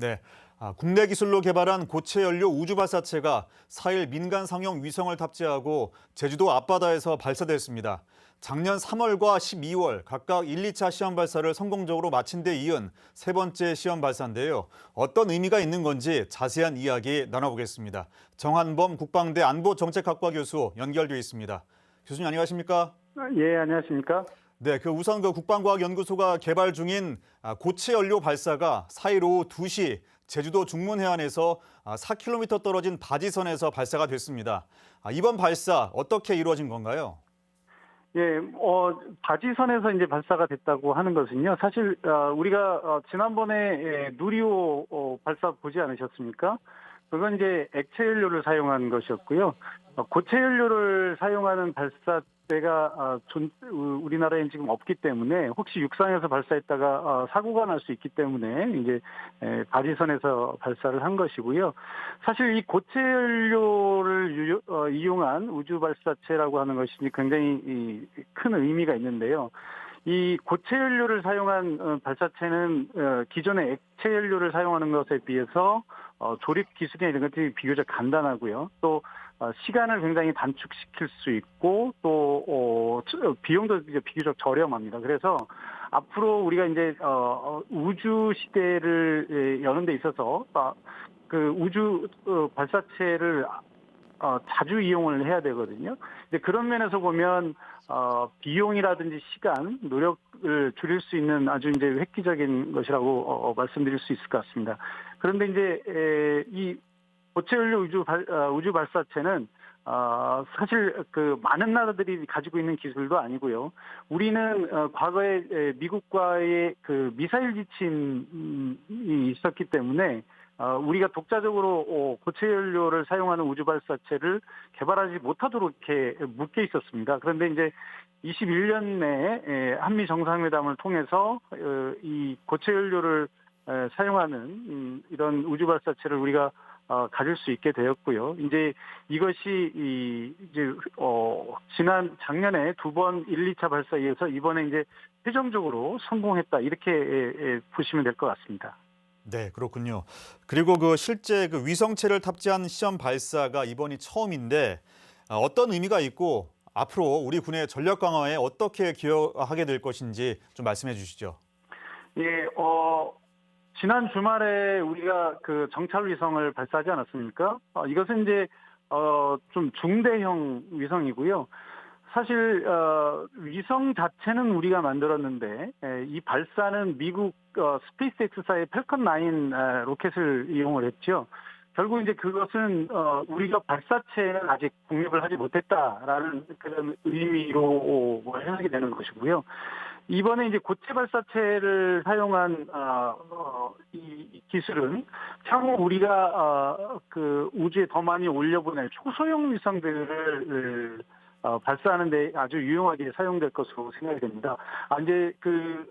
네. 아, 국내 기술로 개발한 고체 연료 우주 발사체가 4일 민간 상용 위성을 탑재하고 제주도 앞바다에서 발사됐습니다. 작년 3월과 12월 각각 1, 2차 시험 발사를 성공적으로 마친 데 이은 세 번째 시험 발사인데요. 어떤 의미가 있는 건지 자세한 이야기 나눠보겠습니다. 정한범 국방대 안보정책학과 교수 연결돼 있습니다. 교수님 안녕하십니까? 예, 안녕하십니까? 네, 그 우선 그 국방과학연구소가 개발 중인 아, 고체 연료 발사가 4일 오후 2시 제주도 중문 해안에서 4km 떨어진 바지선에서 발사가 됐습니다. 아, 이번 발사 어떻게 이루어진 건가요? 예, 어, 바지선에서 이제 발사가 됐다고 하는 것은요. 사실 어, 우리가 어, 지난번에 예, 누리호 어, 발사 보지 않으셨습니까? 그건 이제 액체 연료를 사용한 것이었고요. 어, 고체 연료를 사용하는 발사대가 어, 우리나라엔 지금 없기 때문에 혹시 육상에서 발사했다가 어, 사고가 날 수 있기 때문에 이제 에, 바지선에서 발사를 한 것이고요. 사실 이 고체 연료를 이용한 우주 발사체라고 하는 것이 굉장히 이, 큰 의미가 있는데요. 이 고체 연료를 사용한 어, 발사체는 어, 기존의 액체 연료를 사용하는 것에 비해서 어, 조립 기술이나 이런 것들이 비교적 간단하고요. 또 어, 시간을 굉장히 단축시킬 수 있고 또 비용도 비교적 저렴합니다. 그래서 앞으로 우리가 이제 우주 시대를 예, 여는 데 있어서 아, 그 우주 어, 발사체를 어, 자주 이용을 해야 되거든요. 근데 그런 면에서 보면 어, 비용이라든지 시간, 노력을 줄일 수 있는 아주 이제 획기적인 것이라고 어, 말씀드릴 수 있을 것 같습니다. 그런데 이제 에, 이 고체 연료 우주 발, 어, 우주 발사체는 어, 사실 그 많은 나라들이 가지고 있는 기술도 아니고요. 우리는 어, 과거에 에, 미국과의 그 미사일 지침이 있었기 때문에 어, 우리가 독자적으로 어, 고체 연료를 사용하는 우주 발사체를 개발하지 못하도록 이렇게 묶여 있었습니다. 그런데 이제 21년 내에 에, 한미 정상회담을 통해서 어, 이 고체 연료를 에, 사용하는 음, 이런 우주 발사체를 우리가 어, 가질 수 있게 되었고요. 이제 이것이 이 이제 어 지난 작년에 두 번 1, 2차 발사에 이어서 이번에 이제 최종적으로 성공했다 이렇게 보시면 될 것 같습니다. 네, 그렇군요. 그리고 그 실제 그 위성체를 탑재한 시험 발사가 이번이 처음인데 아, 어떤 의미가 있고 앞으로 우리 군의 전력 강화에 어떻게 기여하게 될 것인지 좀 말씀해 주시죠. 예, 어, 지난 주말에 우리가 그 정찰 위성을 발사하지 않았습니까? 어, 이것은 이제, 어, 좀 중대형 위성이고요. 사실, 어, 위성 자체는 우리가 만들었는데, 에, 이 발사는 미국, 어, 스페이스 X사의 펠컨 9 에, 로켓을 이용을 했죠. 결국 이제 그것은, 어, 우리가 발사체는 아직 공립을 하지 못했다라는 그런 의미로 뭐 해석이 되는 것이고요. 이번에 이제 고체 발사체를 사용한 어, 어, 이 기술은 향후 우리가 어, 그 우주에 더 많이 올려보낼 초소형 위성들을 어, 발사하는 데 아주 유용하게 사용될 것으로 생각이 됩니다. 아, 이제 그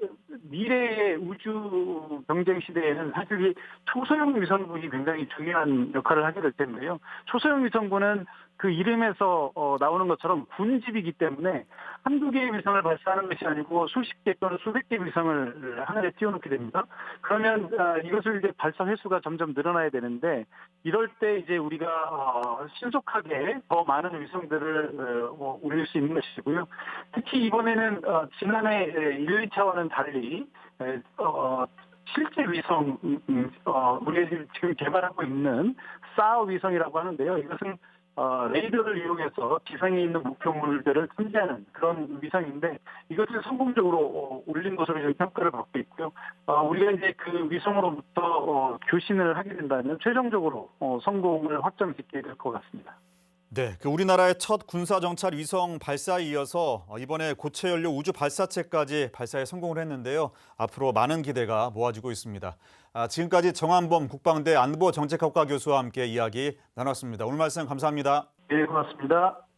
미래의 우주 경쟁 시대에는 사실 이 초소형 위성군이 굉장히 중요한 역할을 하게 될 텐데요. 초소형 위성군은 그 이름에서 어, 나오는 것처럼 군집이기 때문에 한두 개의 위성을 발사하는 것이 아니고 수십 개 또는 수백 개의 위성을 하늘에 띄워놓게 됩니다. 그러면 아, 이것을 이제 발사 횟수가 점점 늘어나야 되는데 이럴 때 이제 우리가 어, 신속하게 더 많은 위성들을 어, 뭐 올릴 수 있는 것이고요. 특히 이번에는 어, 지난해 1, 2차와는 달리 에, 어, 실제 위성, 음, 음, 어, 우리가 지금 개발하고 있는 사우 위성이라고 하는데요. 이것은 어, 레이더를 이용해서 지상에 있는 목표물들을 탐지하는 그런 위성인데 이것을 성공적으로 어, 올린 것으로 지금 평가를 받고 있고요. 어, 우리가 이제 그 위성으로부터 어, 교신을 하게 된다면 최종적으로 어, 성공을 확정짓게 될 것 같습니다. 네, 그 우리나라의 첫 군사 정찰 위성 발사에 이어서 어, 이번에 고체 연료 우주 발사체까지 발사에 성공을 했는데요. 앞으로 많은 기대가 모아지고 있습니다. 아, 지금까지 정한범 국방대 안보정책학과 교수와 함께 이야기 나눴습니다. 오늘 말씀 감사합니다. 네, 고맙습니다.